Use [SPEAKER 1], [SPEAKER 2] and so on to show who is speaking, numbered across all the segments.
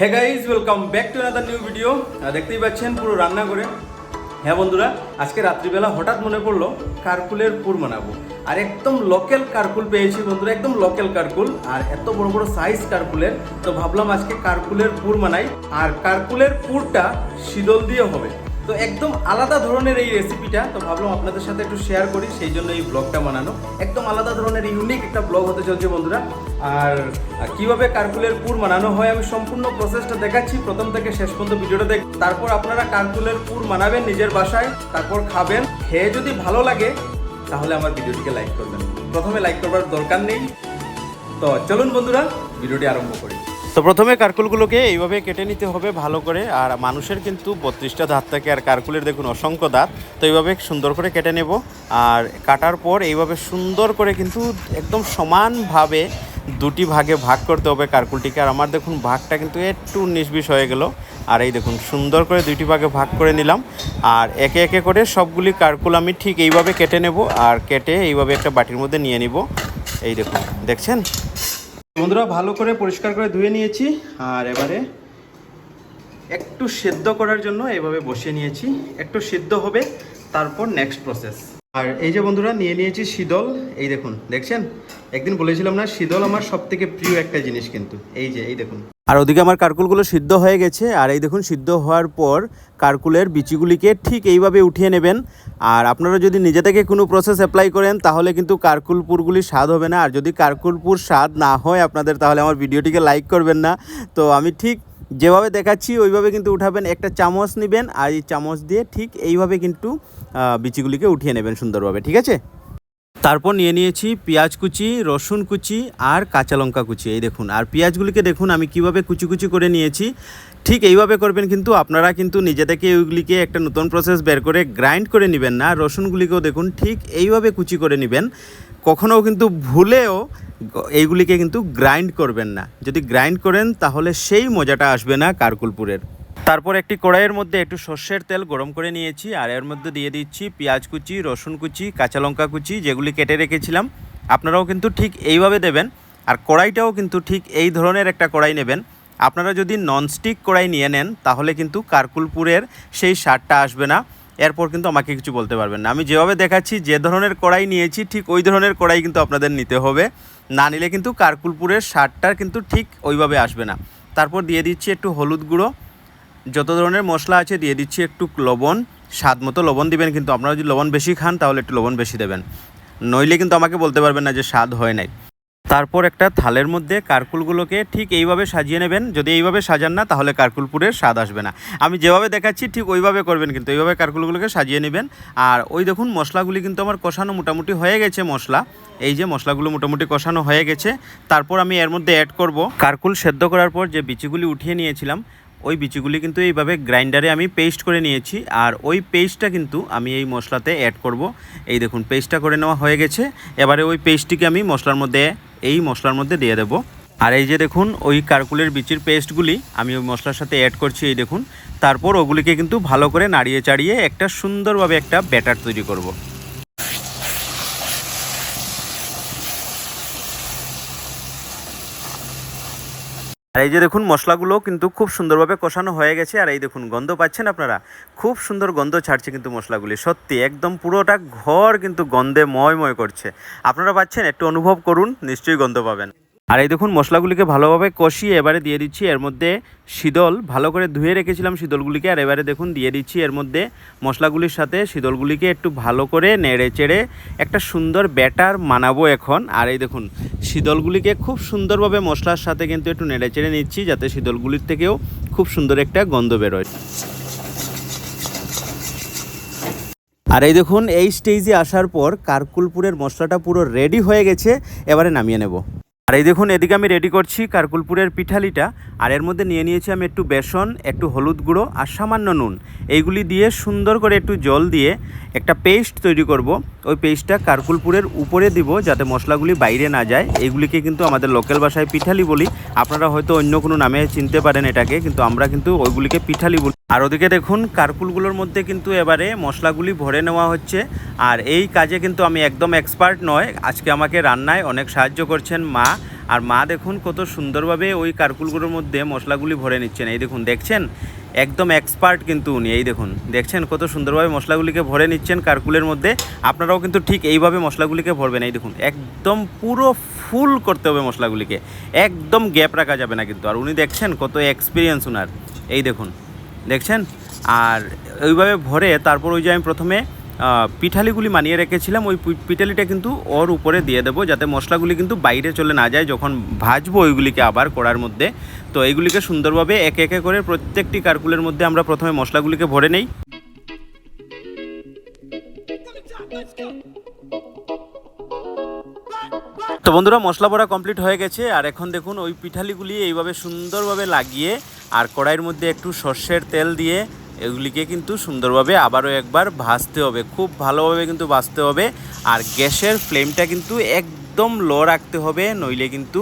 [SPEAKER 1] Hey guys welcome back to another new video দেখতেই পাচ্ছেন পুরো রান্না করে হ্যাঁ বন্ধুরা, আজকে রাত্রিবেলা হঠাৎ মনে পড়ল কারকুলের পুর বানাবো আর একদম লোকাল কারকুল পেয়েছি বন্ধুরা, একদম লোকাল কারকুল। আর এত বড় বড় সাইজ কারকুলের, তো ভাবলাম আজকে কারকুলের পুর বানাই আর কারকুলের পুরটা শীতল দিয়ে হবে। তো একদম আলাদা ধরনের এই রেসিপিটা তো ভাবলাম আপনাদের সাথে একটু শেয়ার করি, সেই জন্য এই ব্লগটা বানানো। একদম আলাদা ধরনের ইউনিক একটা ব্লগ হতে চলছে বন্ধুরা। আর কীভাবে কারকুলের পুর বানানো হয়, আমি সম্পূর্ণ প্রসেসটা দেখাচ্ছি। প্রথম থেকে শেষ পর্যন্ত ভিডিওটা দেখ তারপর আপনারা কারকুলের পুর বানাবেন নিজের বাসায়, তারপর খাবেন। খেয়ে যদি ভালো লাগে, তাহলে আমার ভিডিওটিকে লাইক করবেন। প্রথমে লাইক করবার দরকার নেই। তো চলুন বন্ধুরা, ভিডিওটি আরম্ভ করি। তো প্রথমে কারকুলগুলোকে এইভাবে কেটে নিতে হবে ভালো করে, আর মানুষের কিন্তু বত্রিশটা দাঁত থাকে, আর কারকুলের দেখুন অসংখ্য দাঁত তো এইভাবে সুন্দর করে কেটে নেব। আর কাটার পর এইভাবে সুন্দর করে কিন্তু একদম সমানভাবে দুটি ভাগে ভাগ করতে হবে কারকুলটিকে। আর আমার দেখুন ভাগটা কিন্তু একটু নিষ্বিষ হয়ে গেল। আর এই দেখুন সুন্দর করে দুইটি ভাগে ভাগ করে নিলাম। আর একে একে করে সবগুলি কারকুল আমি ঠিক এইভাবে কেটে নেব, আর কেটে এইভাবে একটা বাটির মধ্যে নিয়ে নিব। এই দেখুন, দেখছেন? বন্ধুরা, ভালো করে পরিষ্কার করে ধুয়ে নিয়েছি আর এবারে একটু সেদ্ধ করার জন্য এভাবে বসিয়ে নিয়েছি। একটু সিদ্ধ হবে, তারপর নেক্সট প্রসেস আর এই যে বন্ধুরা, নিয়ে নিয়েছি শীতল। এই দেখুন, দেখছেন? একদিন বলেছিলাম না, শীতল আমার সব থেকে প্রিয় একটা জিনিস কিন্তু। এই যে, এই দেখুন। আর ওদিকে আমার কারকুলগুলো সিদ্ধ হয়ে গেছে, আর এই দেখুন সিদ্ধ হওয়ার পর কারকুলের বিচিগুলিকে ঠিক এইভাবে উঠিয়ে নেবেন। আর আপনারা যদি নিজে থেকে কোনো প্রসেস অ্যাপ্লাই করেন, তাহলে কিন্তু কারকুলপুরগুলি স্বাদ হবে না। আর যদি কারকুলপুর স্বাদ না হয় আপনাদের, তাহলে আমার ভিডিওটিকে লাইক করবেন না। তো আমি ঠিক যেভাবে দেখাচ্ছি, ওইভাবে কিন্তু উঠাবেন। একটা চামচ নেবেন, আর এই চামচ দিয়ে ঠিক এইভাবে কিন্তু বিচিগুলিকে উঠিয়ে নেবেন সুন্দরভাবে। ঠিক আছে? তারপর নিয়ে নিয়েছি পেঁয়াজ কুচি, রসুন কুচি আর কাঁচা লঙ্কা কুচি। এই দেখুন, আর পেঁয়াজগুলিকে দেখুন, আমি কীভাবে কুচি কুচি করে নিয়েছি। ঠিক এইভাবে করবেন কিন্তু আপনারা কিন্তু নিজে থেকে ওইগুলিকে একটা নতুন প্রসেস বের করে গ্রাইন্ড করে নেবেন না। রসুনগুলিকেও দেখুন, ঠিক এইভাবে কুচি করে নেবেন। কখনও কিন্তু ভুলেও এইগুলিকে কিন্তু গ্রাইন্ড করবেন না। যদি গ্রাইন্ড করেন, তাহলে সেই মজাটা আসবে না কারকুলপুরের। তারপর একটি কড়াইয়ের মধ্যে একটু সর্ষের তেল গরম করে নিয়েছি, আর এর মধ্যে দিয়ে দিচ্ছি পেঁয়াজ কুচি, রসুন কুচি, কাঁচা লঙ্কা কুচি, যেগুলি কেটে রেখেছিলাম। আপনারাও কিন্তু ঠিক এইভাবে দেবেন, আর কড়াইটাও কিন্তু ঠিক এই ধরনের একটা কড়াই নেবেন। আপনারা যদি ননস্টিক কড়াই নিয়ে নেন, তাহলে কিন্তু কারকুলপুরের সেই স্বাদটা আসবে না। এরপর কিন্তু আমাকে কিছু বলতে পারবেন না। আমি যেভাবে দেখাচ্ছি, যে ধরনের কড়াই নিয়েছি, ঠিক ওই ধরনের কড়াই কিন্তু আপনাদের নিতে হবে। না নিলে কিন্তু কারকুলপুরের স্বাদটা কিন্তু ঠিক ওইভাবে আসবে না। তারপর দিয়ে দিচ্ছি একটু হলুদ গুঁড়ো। যত ধরনের মশলা আছে দিয়ে দিচ্ছি একটু লবণ, স্বাদ মতো লবণ দিবেন, কিন্তু আপনারা যদি লবণ বেশি খান তাহলে একটু লবণ বেশি দেবেন। নইলে কিন্তু আমাকে বলতে পারবেন না যে স্বাদ হয় নাই। তারপর একটা থালের মধ্যে কারকুলগুলোকে ঠিক এইভাবে সাজিয়ে নেবেন। যদি এইভাবে সাজান না, তাহলে কারকুলপুরের স্বাদ আসবে না। আমি যেভাবে দেখাচ্ছি, ঠিক ওইভাবে করবেন, কিন্তু এইভাবে কারকুলগুলোকে সাজিয়ে নেবেন। আর ওই দেখুন, মশলাগুলি কিন্তু আমার কষানো মোটামুটি হয়ে গেছে মশলা। এই যে মশলাগুলো মোটামুটি কষানো হয়ে গেছে। তারপর আমি এর মধ্যে অ্যাড করব। কারকুল সেদ্ধ করার পর যে বিচিগুলি উঠিয়ে নিয়েছিলাম ওই বিচিগুলি কিন্তু এইভাবে গ্রাইন্ডারে আমি পেস্ট করে নিয়েছি আর ওই পেস্টটা কিন্তু আমি এই মশলাতে অ্যাড করব। এই দেখুন, পেস্টটা করে নেওয়া হয়ে গেছে। এবারে ওই পেস্টটিকে আমি মশলার মধ্যে, এই মশলার মধ্যে দিয়ে দেবো। আর এই যে দেখুন, ওই কারকুলের বিচির পেস্টগুলি আমি ওই মশলার সাথে অ্যাড করছি, এই দেখুন। তারপর ওগুলিকে কিন্তু ভালো করে নাড়িয়ে চাড়িয়ে একটা সুন্দরভাবে একটা ব্যাটার তৈরি করব। আর এই যে দেখুন মশলাগুলো কিন্তু খুব সুন্দরভাবে কষানো হয়ে গেছে, আর এই দেখুন, গন্ধ পাচ্ছেন আপনারা। খুব সুন্দর গন্ধ ছাড়ছে কিন্তু মশলাগুলি, সত্যি একদম পুরোটা ঘর কিন্তু গন্ধে ময় ময় করছে। আপনারা পাচ্ছেন, একটু অনুভব করুন, নিশ্চয়ই গন্ধ পাবেন। আর এই দেখুন, মশলাগুলিকে ভালোভাবে কষিয়ে এবারে দিয়ে দিচ্ছি। এর মধ্যে শীতল, ভালো করে ধুয়ে রেখেছিলাম শীতলগুলিকে, আর এবারে দেখুন, দিয়ে দিচ্ছি এর মধ্যে মশলাগুলির সাথে শীতলগুলিকে একটু ভালো করে নেড়ে চেড়ে একটা সুন্দর ব্যাটার মানাবো এখন। আর এই দেখুন, শীতলগুলিকে খুব সুন্দরভাবে মশলার সাথে কিন্তু একটু নেড়ে চেড়ে নিচ্ছি, যাতে শীতলগুলির থেকেও খুব সুন্দর একটা গন্ধ বেরোয়। আর এই দেখুন, এই স্টেজে আসার পর কারকুলপুরের মশলাটা পুরো রেডি হয়ে গেছে। এবারে নামিয়ে নেব। আর এই দেখুন, এদিকে আমি রেডি করছি কারকুলপুরের পিঠালিটা। আর এর মধ্যে নিয়ে নিয়েছি আমি একটু বেসন, একটু হলুদ গুঁড়ো আর সামান্য নুন। এইগুলি দিয়ে সুন্দর করে একটু জল দিয়ে একটা পেস্ট তৈরি করব। ওই পেস্টটা কারকুলপুরের উপরে দিব যাতে মশলাগুলি বাইরে না যায়। এইগুলিকে কিন্তু আমাদের লোকাল ভাষায় পিঠালি বলি। আপনারা হয়তো অন্য কোনো নামে চিনতে পারেন এটাকে, কিন্তু আমরা কিন্তু ওইগুলিকে পিঠালি বলি। আর ওদিকে দেখুন, কারকুলগুলোর মধ্যে কিন্তু এবারে মশলাগুলি ভরে নেওয়া হচ্ছে। আর এই কাজে কিন্তু আমি একদম এক্সপার্ট নয়। আজকে আমাকে রান্নায় অনেক সাহায্য করছেন মা। আর মা দেখুন, কত সুন্দরভাবে ওই কারকুলগুলোর মধ্যে মশলাগুলি ভরে নিচ্ছেন। এই দেখুন, দেখছেন? একদম এক্সপার্ট কিন্তু উনি। এই দেখুন, দেখছেন কত সুন্দরভাবে মশলাগুলিকে ভরে নিচ্ছেন কারকুলের মধ্যে। আপনারাও কিন্তু ঠিক এইভাবে মশলাগুলিকে ভরবেন। এই দেখুন, একদম পুরো ফুল করতে হবে মশলাগুলিকে। একদম গ্যাপ রাখা যাবে না কিন্তু। আর উনি দেখছেন কত এক্সপিরিয়েন্স উনার। এই দেখুন। দেখছেন? আর ওইভাবে ভরে তারপর ওই যে আমি প্রথমে পিঠালিগুলি মানিয়ে রেখেছিলাম, ওই পিঠালিটা কিন্তু ওর উপরে দিয়ে দেবো যাতে মশলাগুলি কিন্তু বাইরে চলে না যায় যখন ভাজবো ওইগুলিকে আবার কড়ার মধ্যে। তো এইগুলিকে সুন্দরভাবে একে একে করে প্রত্যেকটি কারকুলের মধ্যে আমরা প্রথমে মশলাগুলিকে ভরে নেই। বন্ধুরা, মশলা ভরা কমপ্লিট হয়ে গেছে। আর এখন দেখুন, ওই পিঠালিগুলি এইভাবে সুন্দরভাবে লাগিয়ে আর কড়াইয়ের মধ্যে একটু সর্ষের তেল দিয়ে এগুলিকে কিন্তু সুন্দরভাবে আবারও একবার ভাজতে হবে। খুব ভালোভাবে কিন্তু ভাজতে হবে। আর গ্যাসের ফ্লেমটা কিন্তু একদম লো রাখতে হবে, নইলে কিন্তু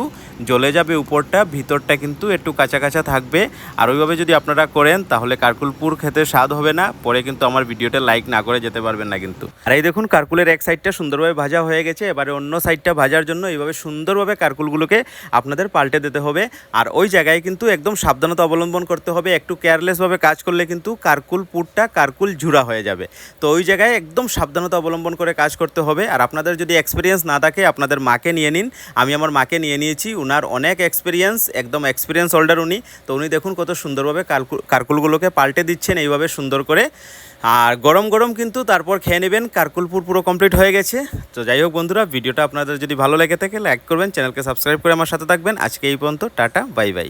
[SPEAKER 1] জ্বলে যাবে উপরটা, ভিতরটা কিন্তু একটু কাঁচা কাঁচা থাকবে। আর ওইভাবে যদি আপনারা করেন, তাহলে কারকুলপুর খেতে স্বাদ হবে না। পরে কিন্তু আমার ভিডিওটা লাইক না করে যেতে পারবেন না কিন্তু। আর এই দেখুন, কারকুলের এক সাইডটা সুন্দরভাবে ভাজা হয়ে গেছে। এবারে অন্য সাইডটা ভাজার জন্য এইভাবে সুন্দরভাবে কারকুলগুলোকে আপনাদের পাল্টে দিতে হবে। আর ওই জায়গায় কিন্তু একদম সাবধানতা অবলম্বন করতে হবে। একটু কেয়ারলেসভাবে কাজ করলে কিন্তু কারকুল পুরটা কারকুল ঝুরা হয়ে যাবে। তো ওই জায়গায় একদম সাবধানতা অবলম্বন করে কাজ করতে হবে। আর আপনাদের যদি এক্সপিরিয়েন্স না থাকে, আপনাদের মাকে নিয়ে নিন। আমি আমার মাকে নিয়ে নিয়েছি উনার অনেক এক্সপিরিয়েন্স একদম এক্সপিরিয়েন্স হোল্ডার উনি। তো উনি দেখুন কত সুন্দরভাবে কার্কুলগুলোকে পাল্টে দিচ্ছেন এইভাবে সুন্দর করে। আর গরম গরম কিন্তু তারপর খেয়ে নেবেন, কারকুলপুর পুরো কমপ্লিট হয়ে গেছে। তো যাই হোক বন্ধুরা, ভিডিওটা আপনাদের যদি ভালো লেগে থাকে লাইক করবেন, চ্যানেলকে সাবস্ক্রাইব করে আমার সাথে থাকবেন। আজকে এই পর্যন্ত, টাটা বাই বাই